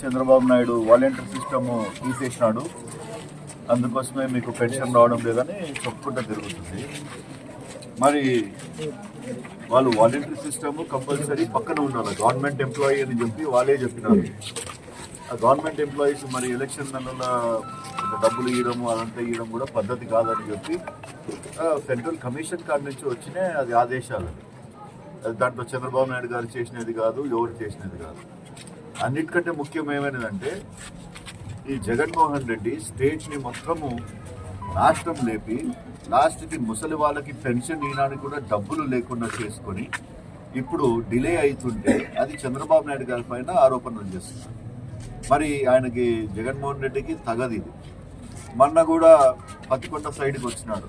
Chandrababu Naidu volunteer system తీసేసినాడు. అందుకోసమే మీకు పెన్షన్ రావడం లేదని చెప్పుకుంటూ తిరుగుతుంది. మరి వాళ్ళు వాలంటీర్ సిస్టమ్ కంపల్సరీ పక్కన ఉండాలి. గవర్నమెంట్ ఎంప్లాయీ అని చెప్పి వాళ్ళే చెప్పినారు. ఆ గవర్నమెంట్ ఎంప్లాయీస్ మరి ఎలక్షన్ నెలల డబ్బులు ఇవ్వడము అదంతా ఇవ్వడం కూడా పద్ధతి కాదని చెప్పి సెంట్రల్ కమిషన్ కాడి నుంచి వచ్చిన అది ఆదేశాలు. అది దాంట్లో చంద్రబాబు నాయుడు గారు చేసినది కాదు ఎవరు చేసినది కాదు. అన్నిటికంటే ముఖ్యం ఏమైనదంటే ఈ జగన్మోహన్ రెడ్డి స్టేట్ని మొత్తము నాశనం లేపి లాస్ట్కి ముసలి వాళ్ళకి పెన్షన్ ఇవ్వడానికి కూడా డబ్బులు లేకుండా చేసుకొని ఇప్పుడు డిలే అవుతుంటే అది చంద్రబాబు నాయుడు గారి పైన ఆరోపణలు చేస్తున్నారు. మరి ఆయనకి జగన్మోహన్ రెడ్డికి తగది ఇది. మొన్న కూడా పత్తికొండ సైడ్కి వచ్చినాడు.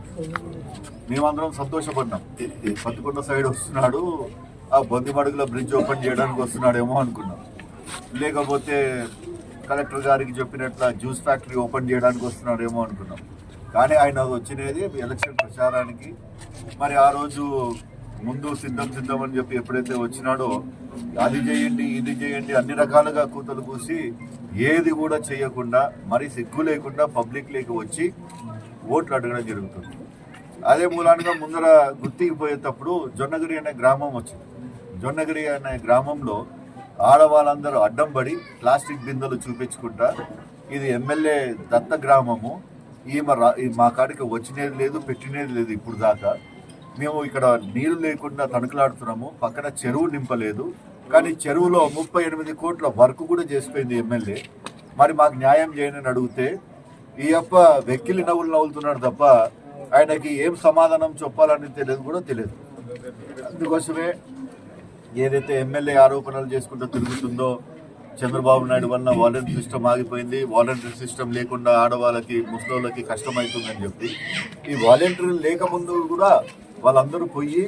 మేమందరం సంతోషపడ్డాం. పత్తికొండ సైడ్ వస్తున్నాడు ఆ బొందిమడుగుల బ్రిడ్జ్ ఓపెన్ చేయడానికి వస్తున్నాడేమో అనుకున్నాం. లేకపోతే కలెక్టర్ గారికి చెప్పినట్ల జ్యూస్ ఫ్యాక్టరీ ఓపెన్ చేయడానికి వస్తున్నాడేమో అనుకున్నాం. కానీ ఆయన వచ్చినది ఎలక్షన్ ప్రచారానికి. మరి ఆ రోజు ముందు సిద్ధం సిద్ధం అని చెప్పి ఎప్పుడైతే వచ్చినాడో అది చేయండి ఇది చేయండి అన్ని రకాలుగా కూతలు కూసి ఏది కూడా చేయకుండా మరి సిగ్గు లేకుండా పబ్లిక్ లేక వచ్చి ఓట్లు అడగడం జరుగుతుంది. అదే మూలానిగా ముందర గుర్తికి పోయేటప్పుడు జొన్నగిరి అనే గ్రామం వచ్చింది. జొన్నగిరి అనే గ్రామంలో ఆడవాళ్ళందరూ అడ్డం పడి ప్లాస్టిక్ బిందెలు చూపించుకుంటా. ఇది ఎమ్మెల్యే దత్త గ్రామము. ఈమె మా కాడికి వచ్చినది లేదు పెట్టినది లేదు ఇప్పుడు దాకా. మేము ఇక్కడ నీళ్ళు లేకుండా తణుకులాడుతున్నాము. పక్కన చెరువు నింపలేదు. కానీ చెరువులో ముప్పై ఎనిమిది కోట్ల వర్క్ కూడా చేసిపోయింది ఎమ్మెల్యే. మరి మాకు న్యాయం చేయని అడిగితే ఈ అప్ప వెక్కిలి నవ్వులు నవ్వులుతున్నాడు తప్ప ఆయనకి ఏం సమాధానం చెప్పాలని తెలియదు కూడా తెలియదు. అందుకోసమే ఏదైతే ఎమ్మెల్యే ఆరోపణలు చేసుకుంటూ తిరుగుతుందో చంద్రబాబు నాయుడు వలన వాలంటీర్ సిస్టమ్ ఆగిపోయింది. వాలంటీర్ సిస్టమ్ లేకుండా ఆడవాళ్ళకి ముసలోళ్ళకి కష్టమవుతుందని చెప్పి ఈ వాలంటీర్లు లేకముందు కూడా వాళ్ళందరూ పోయి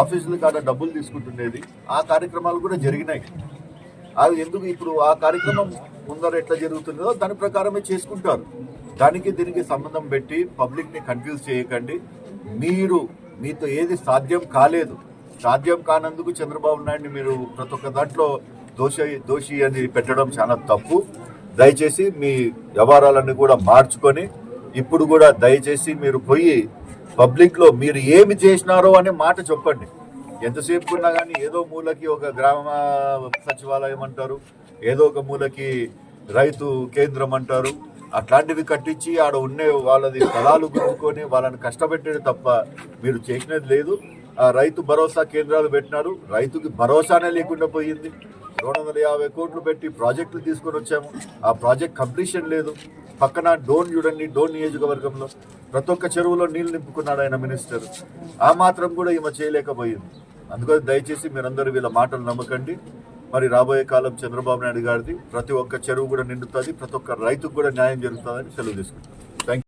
ఆఫీసుల కాడ డబ్బులు తీసుకుంటుండేది. ఆ కార్యక్రమాలు కూడా జరిగినాయి. అది ఎందుకు ఇప్పుడు ఆ కార్యక్రమం ముందర ఎట్లా జరుగుతుందో దాని ప్రకారమే చేసుకుంటారు. దానికి దీనికి సంబంధం పెట్టి పబ్లిక్ని కన్ఫ్యూజ్ చేయకండి. మీరు మీతో ఏది సాధ్యం కాలేదు. సాధ్యం కానందుకు చంద్రబాబు నాయుడిని మీరు ప్రతి ఒక్క దాంట్లో దోషి దోషి అని పెట్టడం చాలా తప్పు. దయచేసి మీ వ్యవహారాలన్నీ కూడా మార్చుకొని ఇప్పుడు కూడా దయచేసి మీరు పోయి పబ్లిక్లో మీరు ఏమి చేసినారో అనే మాట చెప్పండి. ఎంతసేపు ఉన్నా కానీ ఏదో మూలకి ఒక గ్రామ సచివాలయం అంటారు ఏదో ఒక మూలకి రైతు కేంద్రం అంటారు. అట్లాంటివి కట్టించి ఆడ ఉండే వాళ్ళది పొలాలు గుంజుకొని వాళ్ళని కష్టపెట్టేది తప్ప మీరు చేసినది లేదు. రైతు భరోసా కేంద్రాలు పెట్టినారు. రైతుకి భరోసానే లేకుండా పోయింది. రెండు వందల యాభై కోట్లు పెట్టి ప్రాజెక్టులు తీసుకొని వచ్చాము. ఆ ప్రాజెక్ట్ కంప్లీషన్ లేదు. పక్కన డోన్ చూడండి డోన్ నియోజకవర్గంలో. ప్రతి ఒక్క చెరువులో నీళ్ళు నింపుకున్నాడు ఆయన మినిస్టర్. ఆ మాత్రం కూడా ఈమె చేయలేకపోయింది. అందుకని దయచేసి మీరందరూ వీళ్ళ మాటలు నమ్మకండి. మరి రాబోయే కాలం చంద్రబాబు నాయుడు గారిది ప్రతి ఒక్క చెరువు కూడా నిండుతుంది. ప్రతి ఒక్క రైతుకు కూడా న్యాయం జరుగుతుందని సెలవు తీసుకుంటాం